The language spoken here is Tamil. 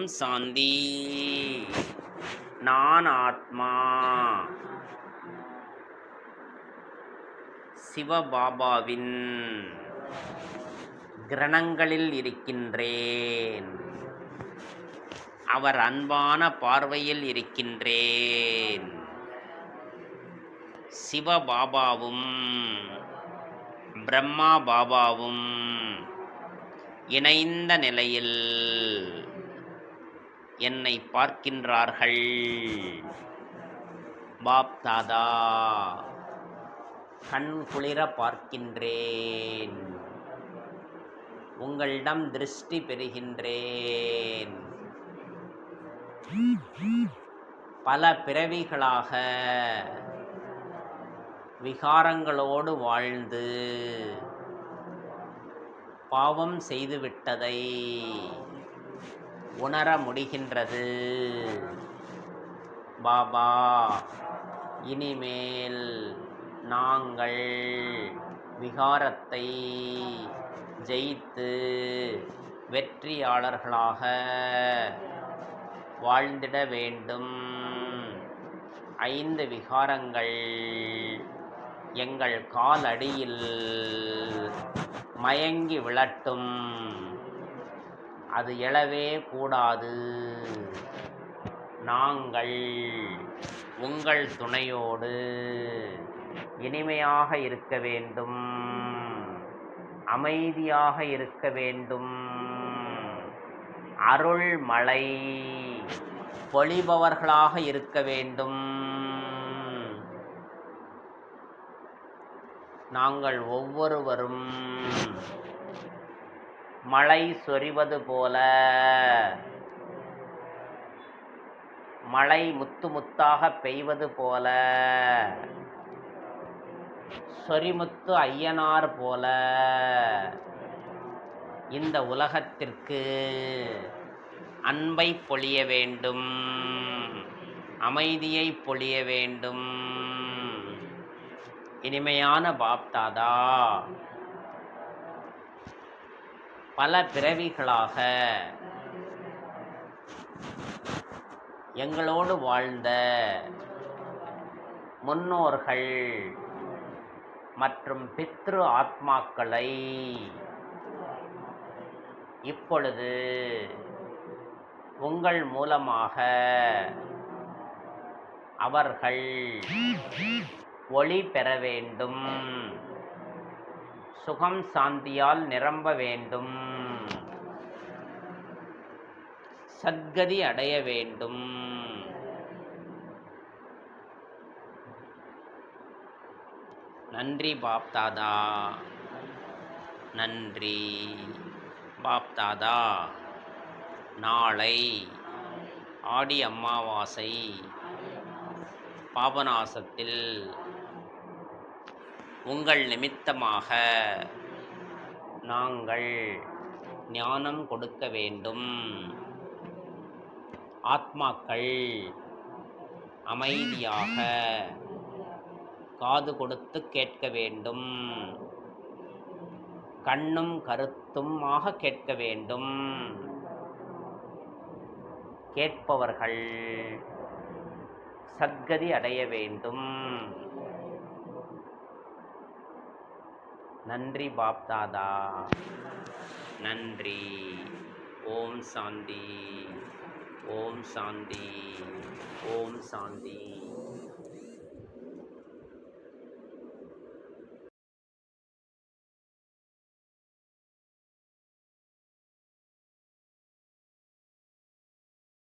ஓம் சாந்தி. நான் ஆத்மா. சிவபாபாவின் கிரணங்களில் இருக்கின்றேன். அவர் அன்பான பார்வையில் இருக்கின்றேன். சிவபாபாவும் பிரம்மா பாபாவும் இணைந்த நிலையில் என்னை பார்க்கின்றார்கள். பாப் தாதா கண் குளிர பார்க்கின்றேன். உங்களிடம் திருஷ்டி பெறுகின்றேன். பல பிறவிகளாக விகாரங்களோடு வாழ்ந்து பாவம் செய்துவிட்டதை உணர முடிகின்றது. பாபா இனிமேல் நாங்கள் விகாரத்தை ஜெயித்து வெற்றியாளர்களாக வாழ்ந்திட வேண்டும். ஐந்து விகாரங்கள் எங்கள் காலடியில் மயங்கி விழட்டும். அது எழவே கூடாது. நாங்கள் உங்கள் துணையோடு இனிமையாக இருக்க வேண்டும். அமைதியாக இருக்க வேண்டும். அருள் மழை பொழிபவர்களாக இருக்க வேண்டும். நாங்கள் ஒவ்வொருவரும் மழை சொரிவது போல. மழை முத்து முத்தாக பெய்வது போல. சொரிமுத்து ஐயனார் போல. இந்த உலகத்திற்கு அன்பை பொழிய வேண்டும். அமைதியை பொழிய வேண்டும். இனிமையான பாப்தாதா. பல பிறவிகளாக. எங்களோடு வாழ்ந்த முன்னோர்கள் மற்றும் பித்ரு ஆத்மாக்களை இப்பொழுது உங்கள் மூலமாக அவர்கள் ஒளி பெற வேண்டும். சுகம் சாந்தியால் நிரம்ப வேண்டும். சத்கதி அடைய வேண்டும். நன்றி பாப்தாதா. நன்றி பாப்தாதா. நாளை ஆடி அமாவாசை பாபநாசத்தில் உங்கள் நிமித்தமாக நாங்கள் ஞானம் கொடுக்க வேண்டும். ஆத்மாக்கள் அமைதியாக காது கொடுத்து கேட்க வேண்டும். கண்ணும் கருத்துமாக கேட்க வேண்டும். கேட்பவர்கள் சத்கதி அடைய வேண்டும். நன்றி பாப்தாதா. நன்றி. ஓம் சாந்தி. ஓம் சாந்தி. ஓம் சாந்தி.